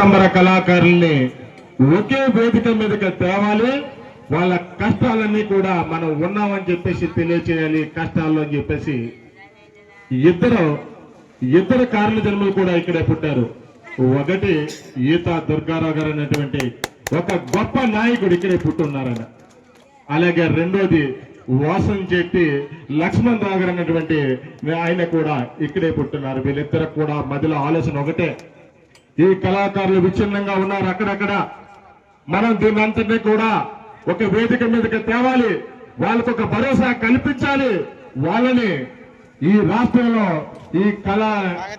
సంబర కళాకారుల్ని ఒకే వేదిక మీదకి తేవాలి. వాళ్ళ కష్టాలన్నీ కూడా మనం ఉన్నామని చెప్పేసి తెలియచేయాలి కష్టాల్లో అని చెప్పేసి. ఇద్దరు ఇద్దరు కారణ జన్మలు కూడా ఇక్కడే పుట్టారు. ఒకటి ఈత దుర్గారావు గారు అనేటువంటి ఒక గొప్ప నాయకుడు ఇక్కడే పుట్టున్నారన్న అలాగే రెండోది వాసం చెట్టి లక్ష్మణ్ రావు గారు అనేటువంటి ఆయన కూడా ఇక్కడే పుట్టున్నారు. వీళ్ళిద్దరు కూడా మధ్యలో ఆలోచన ఒకటే. ఈ కళాకారులు విచ్ఛిన్నంగా ఉన్నారు అక్కడక్కడ. మనం దీన్ని అంతటినీ కూడా ఒక వేదిక మీదకి తేవాలి. వాళ్ళకు ఒక భరోసా కల్పించాలి. వాళ్ళని ఈ రాష్ట్రంలో ఈ కళ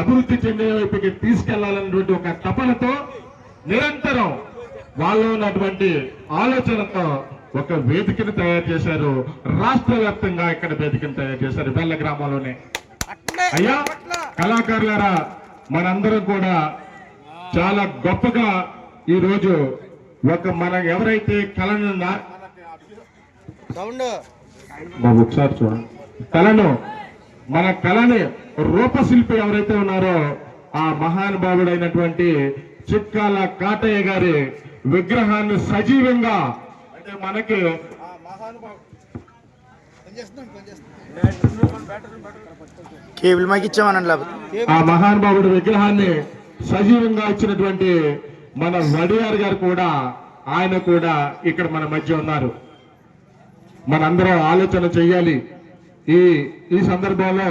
అభివృద్ధి చెందే వైపుకి తీసుకెళ్ళాలన్నటువంటి ఒక తపనతో నిరంతరం వాళ్ళలో ఉన్నటువంటి ఆలోచనతో ఒక వేదికను తయారు చేశారు. రాష్ట్ర వ్యాప్తంగా ఇక్కడ వేదికను తయారు చేశారు బెల్ల గ్రామంలోనే అయ్యా కళాకారులారా మనందరం కూడా చాలా గొప్పగా ఈ రోజు ఒక మన ఎవరైతే కళను ఒకసారి చూడండి. కళను మన కళని రూపశిల్పి ఎవరైతే ఉన్నారో ఆ మహానుభావుడైనటువంటి చిక్కాల కాటయ్య గారి విగ్రహాన్ని సజీవంగా అంటే మనకి ఆ మహానుభావుడి విగ్రహాన్ని సజీవంగా వచ్చినటువంటి మన వడియార్ గారు కూడా ఆయన కూడా ఇక్కడ మన మధ్య ఉన్నారు. మనందరం ఆలోచన చెయ్యాలి. ఈ ఈ సందర్భంలో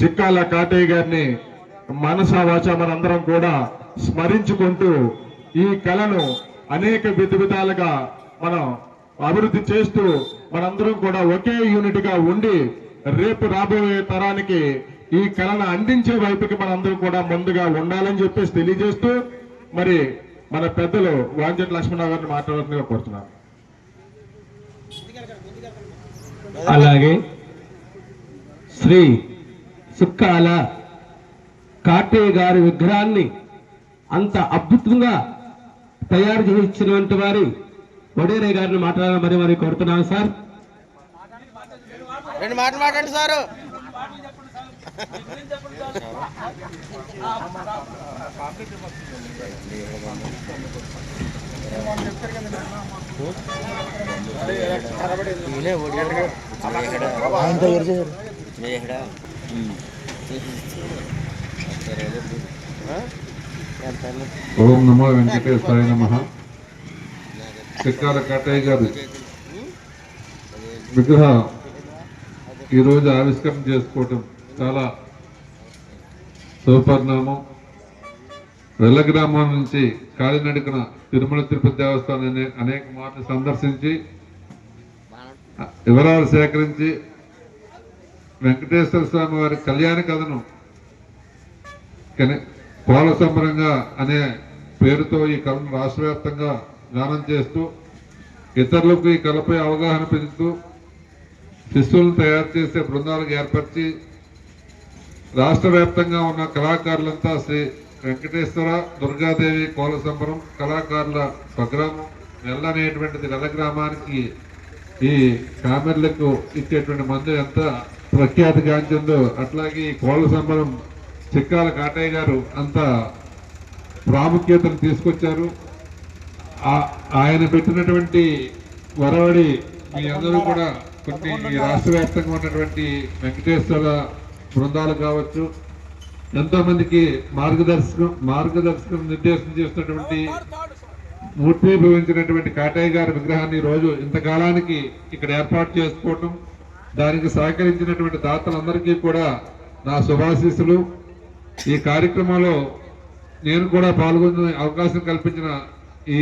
చిక్కాల కాటయ్య గారిని మనసా వాచ మనందరం కూడా స్మరించుకుంటూ ఈ కళను అనేక విధ విధాలుగా మనం అభివృద్ధి చేస్తూ మనందరం కూడా ఒకే యూనిట్గా ఉండి రేపు రాబోయే తరానికి ఈ కళను అందించే వైపుకి మనందరం కూడా ముందుగా ఉండాలని చెప్పేసి తెలియజేస్తూ మరి మన పెద్దలు వాంజట్ లక్ష్మణరావు గారిని మాట్లాడాలని కోరుతున్నాను. అలాగే శ్రీ సుక్కాల కాటే గారి విగ్రహాన్ని అంత అద్భుతంగా తయారు చేయించినటువంటి వారి వడేరే గారిని మాట్లాడాలని మరి మరి కోరుతున్నాను సార్. రెండు మాటలు మాట్లాడండి సారు. ఓం నమో వెంకటేశ్వరాయ నమ. చిక్కాల కట్టయ్య గారు. విగ్రహ ఈరోజు ఆవిష్కరణ చేసుకోవటం. చాలా శుభపరిణామం వెల్ల గ్రామం నుంచి కాలినడకన తిరుమల తిరుపతి దేవస్థానాన్ని అనేక మార్లు సందర్శించి వివరాలు సేకరించి వెంకటేశ్వర స్వామి వారి కళ్యాణ కథను కోల సంబరంగా అనే పేరుతో ఈ కళను రాష్ట్ర వ్యాప్తంగా గానం చేస్తూ ఇతరులకు ఈ కళపై అవగాహన పెంచుతూ శిశువులను తయారు చేసే బృందాలకు ఏర్పరిచి రాష్ట్ర వ్యాప్తంగా ఉన్న కళాకారులంతా శ్రీ వెంకటేశ్వర దుర్గాదేవి కోల సంబరం కళాకారుల స్వగ్రామం నెల్ల అనేటువంటిది నెల గ్రామానికి ఈ కామెర్లకు ఇచ్చేటువంటి మందు ఎంత ప్రఖ్యాతి గాంచిందో అట్లాగే ఈ కోళ్ళ సంబరం చిక్కాల కాటయ్య గారు అంత ప్రాముఖ్యతను తీసుకొచ్చారు. ఆ- ఆయన పెట్టినటువంటి వరవడి మీ అందరూ కూడా కొన్ని ఈ రాష్ట్ర వ్యాప్తంగా ఉన్నటువంటి వెంకటేశ్వర బృందాలు కావచ్చు ఎంతో మందికి మార్గదర్శకం మార్గదర్శకం నిర్దేశం చేస్తున్నటువంటి మూర్తి భవించినటువంటి కాటయ్య గారి విగ్రహాన్ని రోజు ఇంతకాలానికి ఇక్కడ ఏర్పాటు చేసుకోవటం దానికి సహకరించినటువంటి దాతలందరికీ కూడా నా శుభాశీస్సులు. ఈ కార్యక్రమంలో నేను కూడా పాల్గొనే అవకాశం కల్పించిన ఈ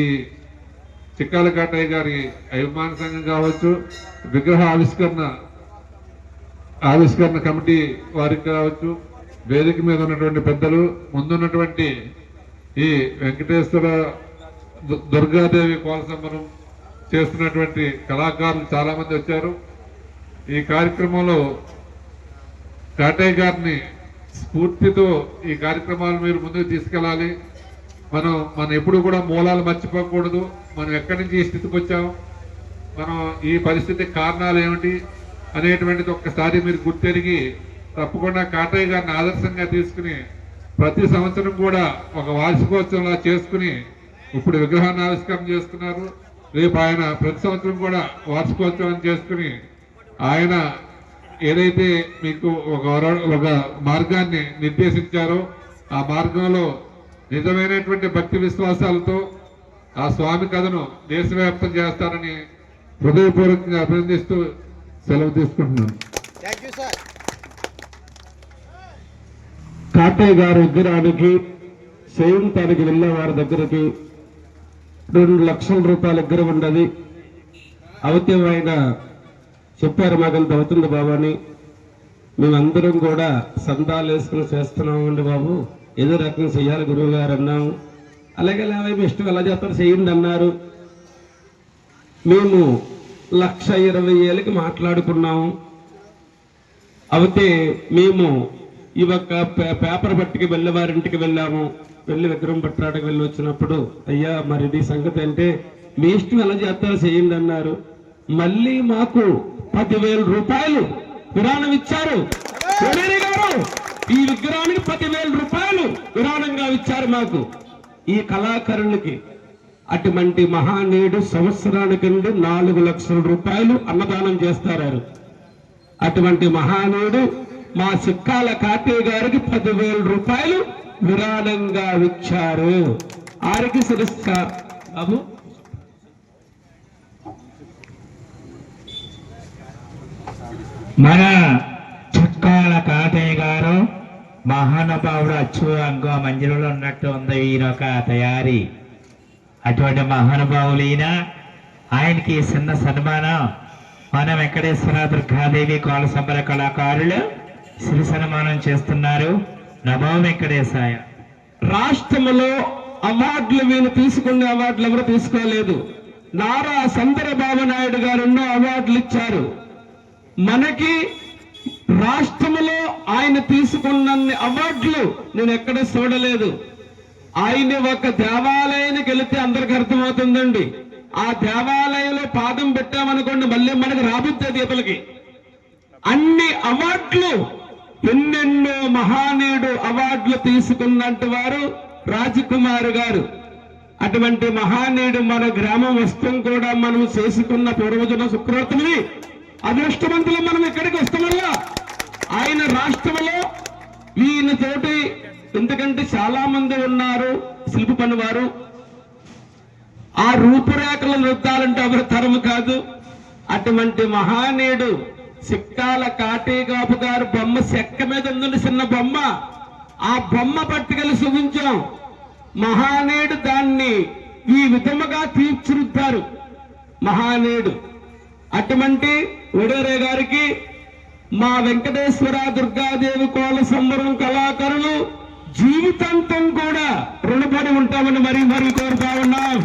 చిక్కాల కాటయ్య గారి అభిమాన సంఘం కావచ్చు విగ్రహ ఆవిష్కరణ ఆవిష్కరణ కమిటీ వారికి కావచ్చు వేదిక మీద ఉన్నటువంటి పెద్దలు ముందున్నటువంటి ఈ వెంకటేశ్వర దు- దుర్గాదేవి కోలసంబరం చేస్తున్నటువంటి కళాకారులు చాలామంది వచ్చారు. ఈ కార్యక్రమంలో కాటయ్య గారిని స్ఫూర్తితో ఈ కార్యక్రమాలు మీరు ముందుకు తీసుకెళ్ళాలి. మనం మనం ఎప్పుడు కూడా మూలాలు మర్చిపోకూడదు. మనం ఎక్కడి నుంచి ఈ స్థితికి వచ్చాం? మనం ఈ పరిస్థితి కారణాలు ఏమిటి? అనేటువంటిది ఒక్కసారి మీరు గుర్తెరిగి తప్పకుండా కాటయ్య గారిని ఆదర్శంగా తీసుకుని ప్రతి సంవత్సరం కూడా ఒక వార్షికోత్సవంలా చేసుకుని ఇప్పుడు విగ్రహాన్ని ఆవిష్కరణ చేస్తున్నారు. రేపు ఆయన ప్రతి సంవత్సరం కూడా వార్షికోత్సవం చేసుకుని ఆయన ఏదైతే మీకు ఒక వర- ఒక మార్గాన్ని నిర్దేశించారో ఆ మార్గంలో నిజమైనటువంటి భక్తి విశ్వాసాలతో ఆ స్వామి కథను దేశవ్యాప్తం చేస్తారని హృదయపూర్వకంగా అభినందిస్తూ సెలవు తీసుకుంటున్నాను కాటయ్య గారి విగ్రహానికి చేయించడానికి వెళ్ళే వారి దగ్గరికి రెండు లక్షల రూపాయల విగ్రహం ఉండదు అవతే ఆయన చెప్పారు మాకంత అవుతుంది బాబు అని. మేమందరం కూడా సందాలు వేసుకుని చేస్తున్నామండి బాబు. ఏదో రకంగా చెయ్యాలి గురువు గారు అన్నాము. అలాగే లేవై మీ ఇష్టం ఎలా చేస్తారు చేయండి అన్నారు. మేము లక్ష ఇరవై ఏళ్ళకి మాట్లాడుకున్నాము. అయితే మేము ఈ యొక్క పే- పేపర్ పట్టుకి వెళ్ళేవారింటికి వెళ్ళాము. వెళ్ళి విగ్రహం పట్టడానికి వెళ్ళి వచ్చినప్పుడు అయ్యా మరి ఇది సంగతి అంటే మీ ఇష్టం ఎలా చేస్తారో చేయండి అన్నారు. మళ్ళీ మాకు పదివేల రూపాయలు విరాళం ఇచ్చారు. గారు ఈ విగ్రహానికి పదివేల రూపాయలు విరాళంగా ఇచ్చారు మాకు. ఈ కళాకారులకి అటువంటి మహానీయుడు సంవత్సరాని కింద నాలుగు లక్షల రూపాయలు అన్నదానం చేస్తారు అటువంటి మహానీయుడు మా సిక్కాల కాటే గారికి పదివేల రూపాయలు విరాళంగా ఇచ్చారు. ఆరికి శిరస్క బాబు. మన చుక్కాల కాటయ్య గారు మహానుభావుడు అచ్చు అంగో ఆ ఉన్నట్టు ఉంది. ఈయనొక తయారీ. అటువంటి మహానుభావులు ఆయనకి చిన్న సన్మానం మన వెంకటేశ్వర దుర్గాదేవి కోల సంబర కళాకారులు సిరి సన్మానం చేస్తున్నారు. నమో వెంకటేశాయ. రాష్ట్రములో అవార్డులు వీళ్ళు తీసుకునే అవార్డులు ఎవరు తీసుకోలేదు. నారా చంద్రబాబు నాయుడు గారు ఎన్నో అవార్డులు ఇచ్చారు. మనకి రాష్ట్రములో ఆయన తీసుకున్న అవార్డులు నేను ఎక్కడ చూడలేదు. ఆయన ఒక దేవాలయానికి వెళితే అందరికి అర్థమవుతుందండి. ఆ దేవాలయంలో పాదం పెట్టామనుకోండి మళ్ళీ మనకి రాబుద్ది ఇతలకి అన్ని అవార్డులు ఎన్నెన్నో మహానీయుడు అవార్డులు తీసుకున్నట్టు వారు రాజకుమారు గారు. అటువంటి మహానీయుడు మన గ్రామం వస్తాం కూడా మనం చేసుకున్న పూర్వజన శుక్రవర్తుని అదృష్టవంతులు మనం ఇక్కడికి వస్తామల్లా ఆయన రాష్ట్రంలో ఈయన తోటి ఎందుకంటే చాలా మంది ఉన్నారు శిల్ప పని వారు ఆ రూపురేఖలు రుద్దాలంటే ఎవరి తరము కాదు. అటువంటి మహానీయుడు సిక్కాల కాటేగాపు గారు బొమ్మ చెక్క మీద ఉందండి చిన్న బొమ్మ. ఆ బొమ్మ పట్టుకెళ్ళి చూపించాం మహానీయుడు దాన్ని ఈ విధముగా తీర్చిరుద్దారు మహానీయుడు. అటువంటి ఒడేరే గారికి మా వెంకటేశ్వర దుర్గాదేవి కోల సంబరం కళాకారులు జీవితాంతం కూడా రుణపడి ఉంటామని మరీ మరీ కోరుతా ఉన్నాం.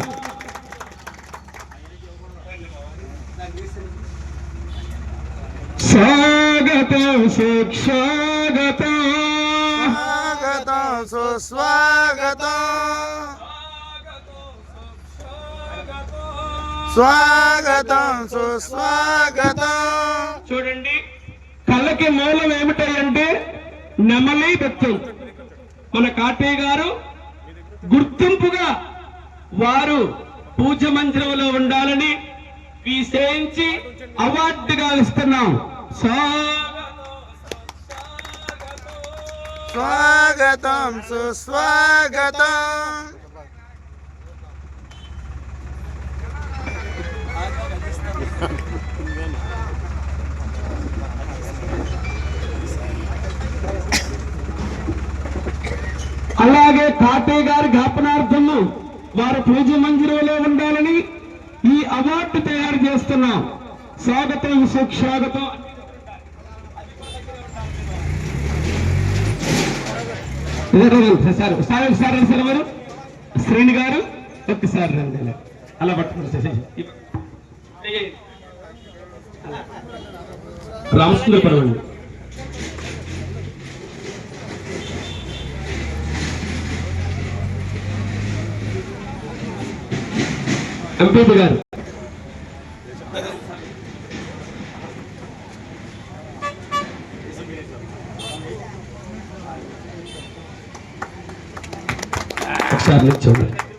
స్వాగతం సుస్వాగతం. స్వాగతం సుస్వాగతం. స్వాగతం సుస్వాగతం. చూడండి కళ్ళకి మూలం ఏమిటాయంటే నెమలి బెత్తం. మన కాటే గారు గుర్తింపుగా వారు పూజ మందిరంలో ఉండాలని విశేయించి అవార్డుగా ఇస్తున్నాం. స్వాగతం. స్వాగతం. సుస్వాగతం అలాగే కాటయ్య గారి జ్ఞాపనార్థము వారు పూజ మందిరంలో ఉండాలని ఈ అవార్డు తయారు చేస్తున్నాం. స్వాగతం సుస్వాగతం. సార్ సార్ ఒకసారి సార్ శ్రేణి గారు? ఒక్కసారి రండి అలా. పట్టుకోండి సార్ పర్వండి ఎంపీపీ గారు. ఒకసారి చూడండి.